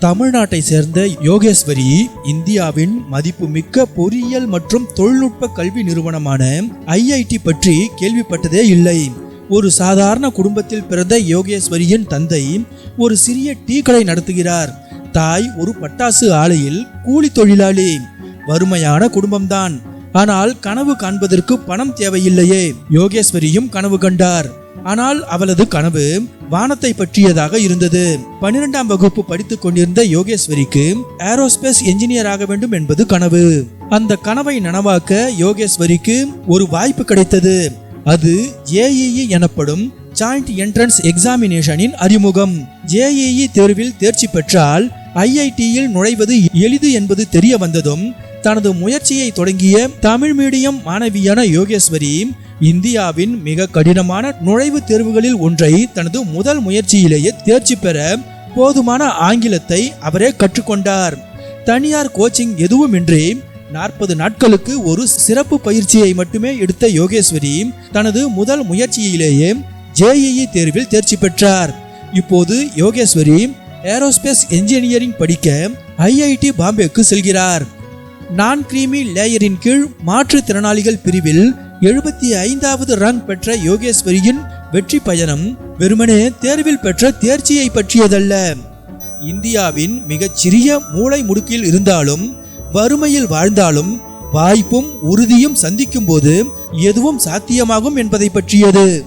தமிழ்நாட்டை சேர்ந்த யோகேஸ்வரி இந்தியாவின் மதிப்புமிக்க பொறியியல் மற்றும் தொழில்நுட்ப கல்வி நிறுவனமான ஐஐடி பற்றி கேள்விப்பட்டதே இல்லை. ஒரு சாதாரண குடும்பத்தில் பிறந்த யோகேஸ்வரியின் தந்தை ஒரு சிறிய டீ கடை நடத்துகிறார். தாய் ஒரு பட்டாசு ஆலையில் கூலி தொழிலாளி. வறுமையான குடும்பம்தான். ஆனால் கனவு காண்பதற்கு பணம் தேவையில்லையே. யோகேஸ்வரியும் கனவு கண்டார். ஆனால் அவளது கனவு வானத்தை பற்றியதாக இருந்தது. பன்னிரெண்டாம் வகுப்பு படித்துக் கொண்டிருந்த யோகேஸ்வரிக்கு ஏரோஸ்பேஸ் என்ஜினியர் ஆக வேண்டும் என்பது கனவு. அந்த கனவை நனவாக்க யோகேஸ்வரிக்கு ஒரு வாய்ப்பு கிடைத்தது. அது ஜேஇஇ எனப்படும் ஜாயிண்ட் என்ட்ரன்ஸ் எக்ஸாமினேஷனின் அறிமுகம். ஜேஇஇ தேர்வில் தேர்ச்சி பெற்றால் ஐஐடியில் நுழைவது எளிது என்பது தெரிய வந்ததும் தனது முயற்சியை தொடங்கிய தமிழ் மீடியம் மாணவியான யோகேஸ்வரி இந்தியாவின் மிக கடினமான நுழைவுத் தேர்வுகளில் ஒன்றை தனது முதல் முயற்சியிலேயே தேர்ச்சி பெற போதுமான ஆங்கிலத்தை அவரே கற்றுக்கொண்டார். தனியார் கோச்சிங் எதுவுமின்றி நாற்பது நாட்களுக்கு ஒரு சிறப்பு பயிற்சியை மட்டுமே எடுத்த யோகேஸ்வரி தனது முதல் முயற்சியிலேயே ஜேஇஇ தேர்வில் தேர்ச்சி பெற்றார். இப்போது யோகேஸ்வரி ஏரோஸ்பேஸ் என்ஜினியரிங் படிக்க ஐஐடி பாம்பேக்கு செல்கிறார். நான் கிரீமி லேயரின் கீழ் மாற்றுத்திறனாளிகள் பிரிவில் எழுபத்தி ஐந்தாவது ரன் பெற்ற யோகேஸ்வரியின் வெற்றி பயணம் வெறுமனே தேர்வில் பெற்ற தேர்ச்சியை பற்றியதல்ல. இந்தியாவின் மிகச்சிறிய மூளை முடுக்கில் இருந்தாலும் வறுமையில் வாழ்ந்தாலும் வாய்ப்பும் உறுதியும் சந்திக்கும் போது எதுவும் சாத்தியமாகும் என்பதை பற்றியது.